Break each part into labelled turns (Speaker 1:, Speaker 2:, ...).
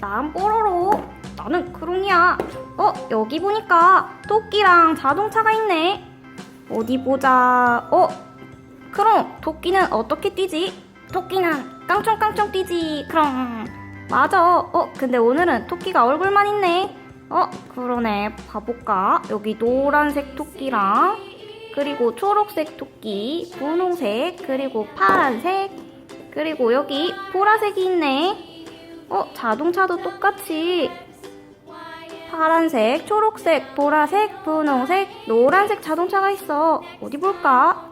Speaker 1: 난 뽀로로. 나는 크롱이야. 어, 여기 보니까 토끼랑 자동차가 있네. 어디 보자. 어, 크롱, 토끼는 어떻게 뛰지? 토끼는 깡총깡총 뛰지. 크롱. 맞아. 어, 근데 오늘은 토끼가 얼굴만 있네. 어, 그러네. 봐볼까? 여기 노란색 토끼랑, 그리고 초록색 토끼, 분홍색, 그리고 파란색, 그리고 여기 보라색이 있네. 어, 자동차도 똑같이 파란색, 초록색, 보라색, 분홍색, 노란색 자동차가 있어. 어디 볼까?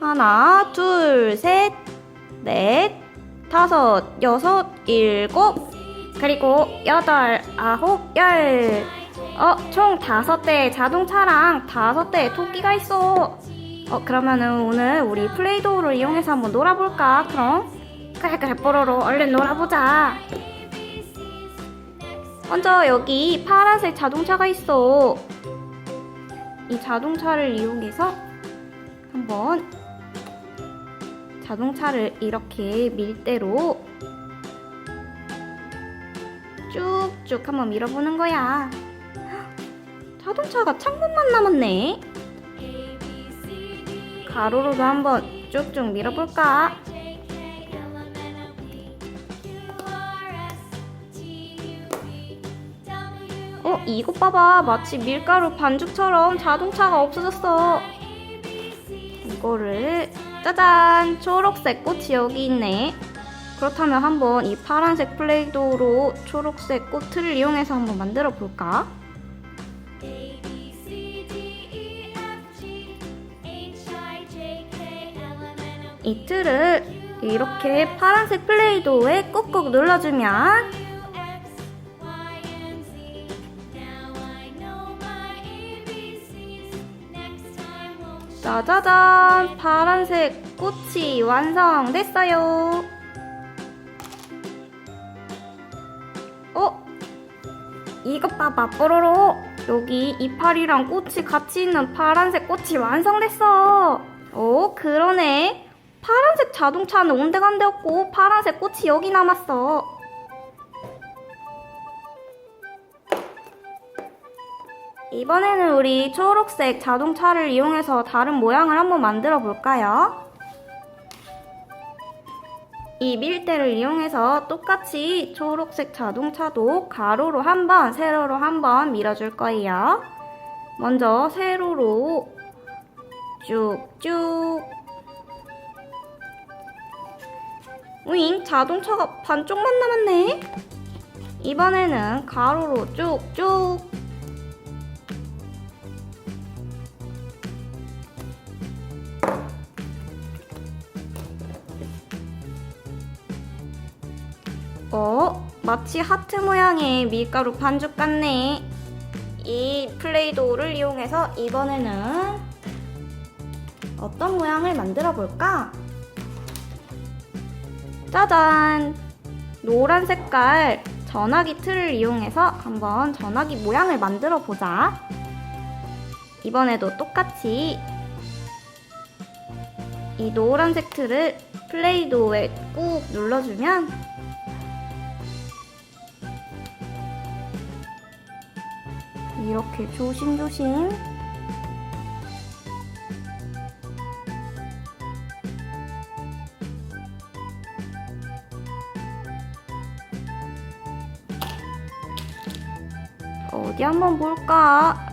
Speaker 1: 하나, 둘, 셋, 넷, 다섯, 여섯, 일곱, 그리고 여덟, 아홉, 열. 어, 총 다섯 대의 자동차랑 다섯 대의 토끼가 있어. 어, 그러면은 오늘 우리 플레이도우를 이용해서 한번 놀아볼까, 그럼? 그래, 그래, 뽀로로. 얼른 놀아보자. 먼저 여기 파란색 자동차가 있어. 이 자동차를 이용해서 한번 자동차를 이렇게 밀대로 쭉쭉 한번 밀어보는 거야. 자동차가 창문만 남았네. 가로로도 한번 쭉쭉 밀어볼까? 어, 이것 봐봐. 마치 밀가루 반죽처럼 자동차가 없어졌어. 이거를 짜잔! 초록색 꽃이 여기 있네. 그렇다면 한번 이 파란색 플레이도로 초록색 꽃을 이용해서 한번 만들어 볼까? 이 틀을 이렇게 파란색 플레이도에 꾹꾹 눌러주면 짜자잔! 파란색 꽃이 완성됐어요. 어? 이것 봐봐, 뽀로로. 여기 이파리랑 꽃이 같이 있는 파란색 꽃이 완성됐어. 오, 그러네. 파란색 자동차는 온데간데 없고 파란색 꽃이 여기 남았어. 이번에는 우리 초록색 자동차를 이용해서 다른 모양을 한번 만들어 볼까요? 이 밀대를 이용해서 똑같이 초록색 자동차도 가로로 한 번, 세로로 한번 밀어줄 거예요. 먼저 세로로 쭉쭉 우잉 자동차가 반쪽만 남았네. 이번에는 가로로 쭉쭉 어? 마치 하트 모양의 밀가루 반죽 같네. 이 플레이도우를 이용해서 이번에는 어떤 모양을 만들어 볼까? 짜잔! 노란 색깔 전화기 틀을 이용해서 한번 전화기 모양을 만들어 보자. 이번에도 똑같이 이 노란색 틀을 플레이도우에 꾹 눌러주면 이렇게 조심조심 어디 한번 볼까?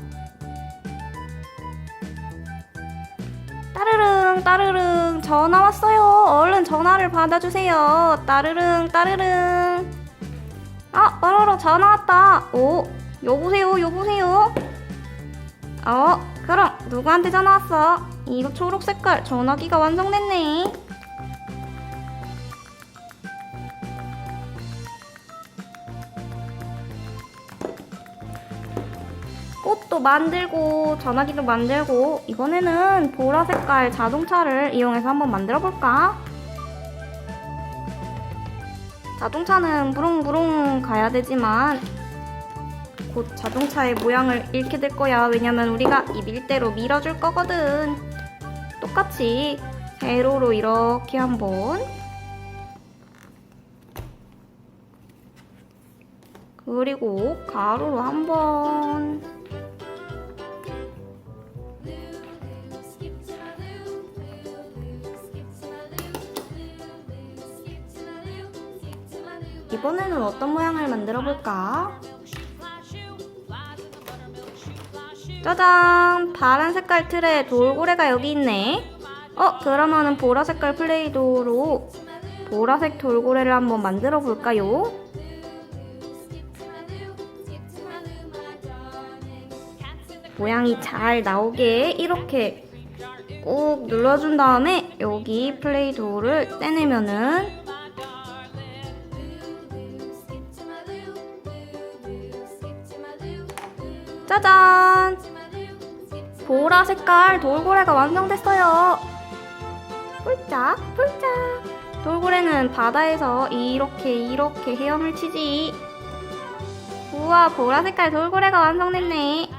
Speaker 1: 따르릉 따르릉 전화 왔어요. 얼른 전화를 받아주세요. 따르릉 따르릉 아 뽀로로 전화 왔다. 오 여보세요 여보세요 어 그럼 누구한테 전화 왔어? 이거 초록 색깔 전화기가 완성됐네 꽃도 만들고 전화기도 만들고 이번에는 보라 색깔 자동차를 이용해서 한번 만들어 볼까? 자동차는 부릉부릉 가야 되지만 곧 자동차의 모양을 잃게 될 거야. 왜냐면 우리가 이 밀대로 밀어줄 거거든. 똑같이 세로로 이렇게 한번 그리고 가로로 한번 이번에는 어떤 모양을 만들어 볼까? 짜잔! 파란 색깔 틀에 돌고래가 여기 있네. 어, 그러면은 보라 색깔 플레이도로 보라색 돌고래를 한번 만들어 볼까요? 모양이 잘 나오게 이렇게 꾹 눌러준 다음에 여기 플레이도를 떼내면은 짜잔! 보라 색깔 돌고래가 완성됐어요. 폴짝, 폴짝. 돌고래는 바다에서 이렇게 이렇게 헤엄을 치지. 우와, 보라 색깔 돌고래가 완성됐네.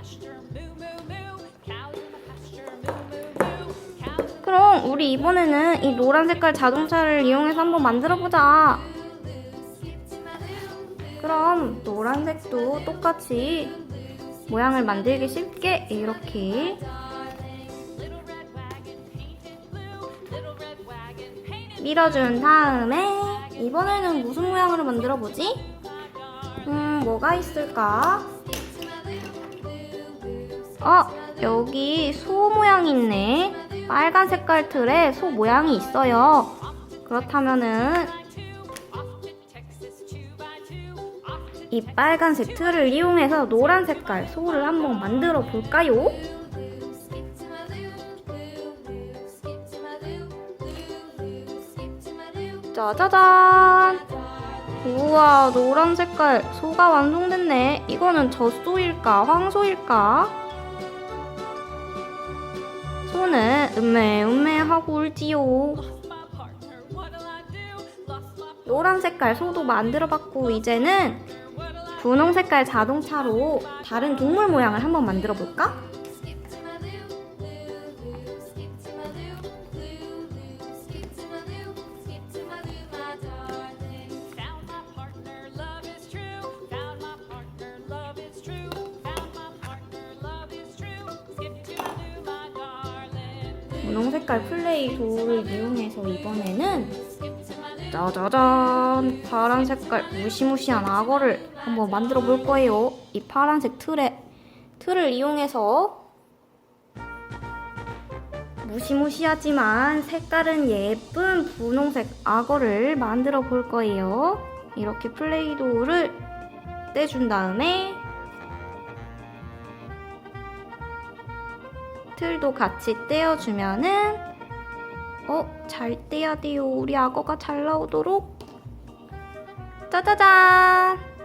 Speaker 1: 그럼 우리 이번에는 이 노란 색깔 자동차를 이용해서 한번 만들어 보자. 그럼 노란색도 똑같이 모양을 만들기 쉽게 이렇게 밀어준 다음에 이번에는 무슨 모양으로 만들어 보지? 음, 뭐가 있을까? 어, 여기 소 모양이 있네. 빨간 색깔 틀에 소 모양이 있어요. 그렇다면은 이 빨간색 틀을 이용해서 노란 색깔 소를 한번 만들어 볼까요? 짜자잔! 우와, 노란 색깔 소가 완성됐네. 이거는 젖소일까, 황소일까? 소는 음메 음메 하고 울지요. 노란 색깔 소도 만들어봤고 이제는 분홍 색깔 자동차로 다른 동물 모양을 한번 만들어 볼까? 분홍 색깔 플레이 도를 이용해서 이번에는 짜자잔 파란 색깔 무시무시한 악어를 한번 만들어 볼 거예요. 이 파란색 틀에 틀을 이용해서 무시무시하지만 색깔은 예쁜 분홍색 악어를 만들어 볼 거예요. 이렇게 플레이도를 떼준 다음에 틀도 같이 떼어주면은 어? 잘 떼야 돼요. 우리 악어가 잘 나오도록 짜자잔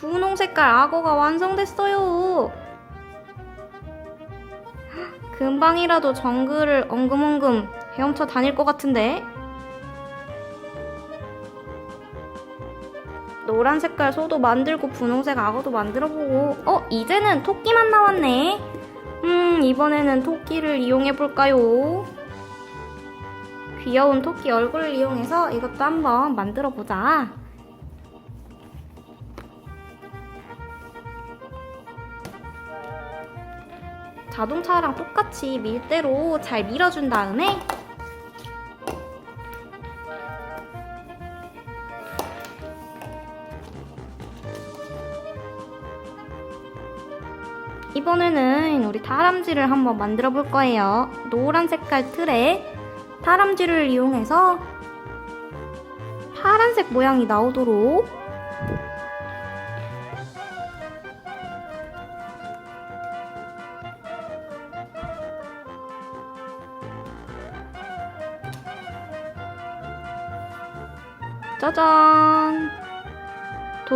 Speaker 1: 분홍 색깔 악어가 완성됐어요. 헉, 금방이라도 정글을 엉금엉금 헤엄쳐 다닐 것 같은데. 노란 색깔 소도 만들고 분홍색 악어도 만들어보고. 어 이제는 토끼만 나왔네. 음 이번에는 토끼를 이용해볼까요? 귀여운 토끼 얼굴을 이용해서 이것도 한번 만들어보자 자동차랑 똑같이 밀대로 잘 밀어준 다음에 이번에는 우리 다람쥐를 한번 만들어 볼 거예요. 노란 색깔 틀에 다람쥐를 이용해서 파란색 모양이 나오도록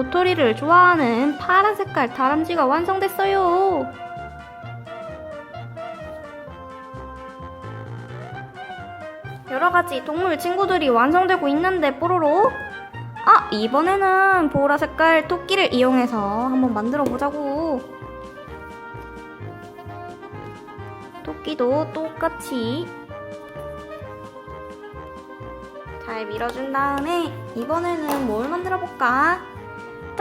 Speaker 1: 도토리를 좋아하는 파란 색깔 다람쥐가 완성됐어요. 여러 가지 동물 친구들이 완성되고 있는데 뽀로로. 아, 이번에는 보라 색깔 토끼를 이용해서 한번 만들어 보자고. 토끼도 똑같이 잘잘 밀어준 다음에 이번에는 뭘 만들어 볼까?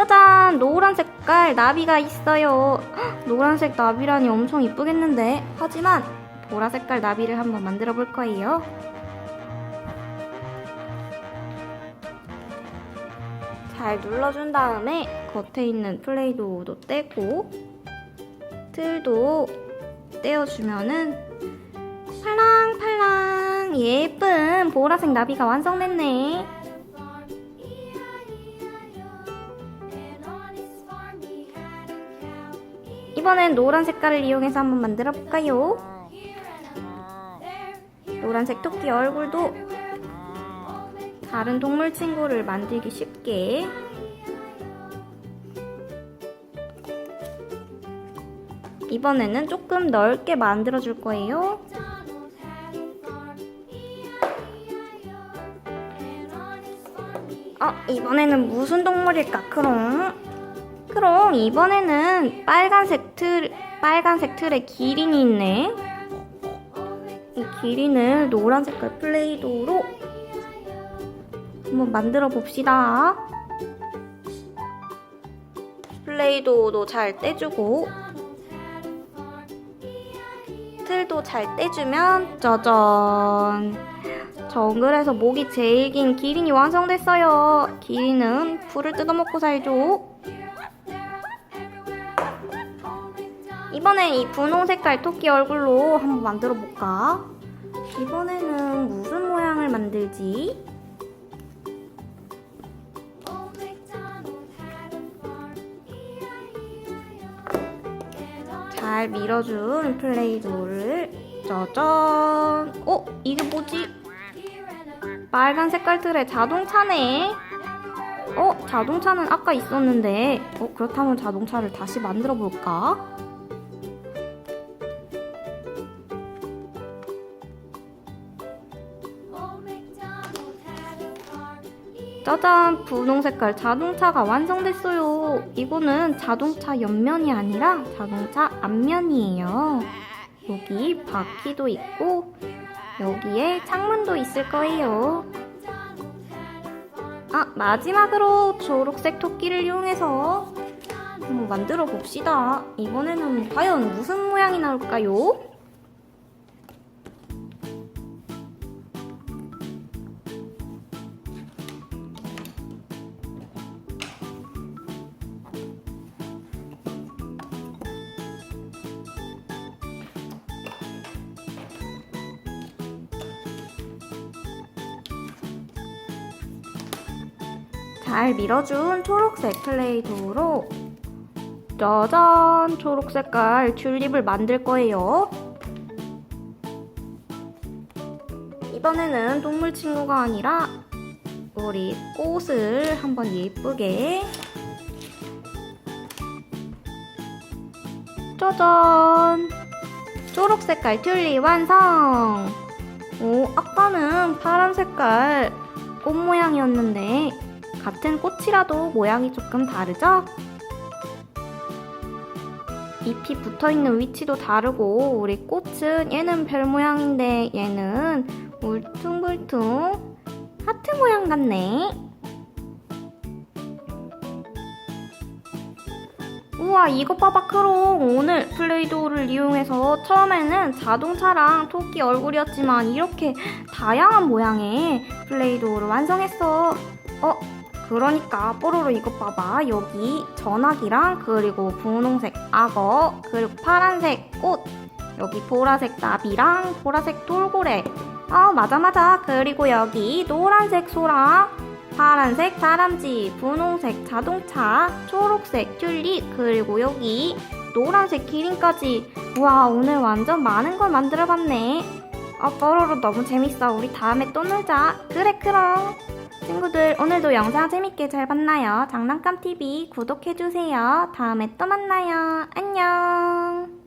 Speaker 1: 짜잔! 노란 색깔 나비가 있어요. 헉, 노란색 나비라니 엄청 이쁘겠는데. 하지만 보라 색깔 나비를 한번 만들어 볼 거예요. 잘 눌러준 다음에 겉에 있는 플레이도도 떼고 틀도 떼어주면은 팔랑팔랑 예쁜 보라색 나비가 완성됐네. 이번엔 노란 색깔을 이용해서 한번 만들어 볼까요? 노란색 토끼 얼굴도 다른 동물 친구를 만들기 쉽게 이번에는 조금 넓게 만들어 줄 거예요. 어, 이번에는 무슨 동물일까, 크롱? 크롱, 이번에는 빨간색 틀, 빨간색 틀에 기린이 있네. 이 기린을 노란 색깔 플레이도로 한번 만들어 봅시다. 플레이도도 잘 떼주고, 틀도 잘 떼주면, 짜잔. 정글에서 목이 제일 긴 기린이 완성됐어요. 기린은 풀을 뜯어먹고 살죠. 이번엔 이 분홍 색깔 토끼 얼굴로 한번 만들어 볼까? 이번에는 무슨 모양을 만들지? 잘 밀어준 플레이도를 짜잔! 어? 이게 뭐지? 빨간 색깔 틀에 자동차네. 어? 자동차는 아까 있었는데. 어? 그렇다면 자동차를 다시 만들어 볼까? 짜잔! 분홍 색깔 자동차가 완성됐어요. 이거는 자동차 옆면이 아니라 자동차 앞면이에요. 여기 바퀴도 있고, 여기에 창문도 있을 거예요. 아, 마지막으로 초록색 토끼를 이용해서 한번 만들어 봅시다. 이번에는 과연 무슨 모양이 나올까요? 잘 밀어준 초록색 플레이도로 짜잔 초록 색깔 튤립을 만들 거예요. 이번에는 동물 친구가 아니라 우리 꽃을 한번 예쁘게 짜잔 초록 색깔 튤립 완성. 오 아까는 파란 색깔 꽃 모양이었는데 같은 꽃이라도 모양이 조금 다르죠? 잎이 붙어 있는 위치도 다르고 우리 꽃은 얘는 별 모양인데 얘는 울퉁불퉁 하트 모양 같네. 우와 이거 봐봐 크롱 오늘 플레이도를 이용해서 처음에는 자동차랑 토끼 얼굴이었지만 이렇게 다양한 모양의 플레이도를 완성했어. 어 그러니까 뽀로로 이것 봐봐. 여기 전화기랑 그리고 분홍색 악어 그리고 파란색 꽃 여기 보라색 나비랑 보라색 돌고래. 아 맞아 맞아. 그리고 여기 노란색 소랑 파란색 다람쥐 분홍색 자동차 초록색 튤립 그리고 여기 노란색 기린까지. 우와 오늘 완전 많은 걸 만들어봤네. 아 뽀로로 너무 재밌어. 우리 다음에 또 놀자. 그래 그럼 친구들 오늘도 영상 재밌게 잘 봤나요? 장난감TV 구독해주세요. 다음에 또 만나요. 안녕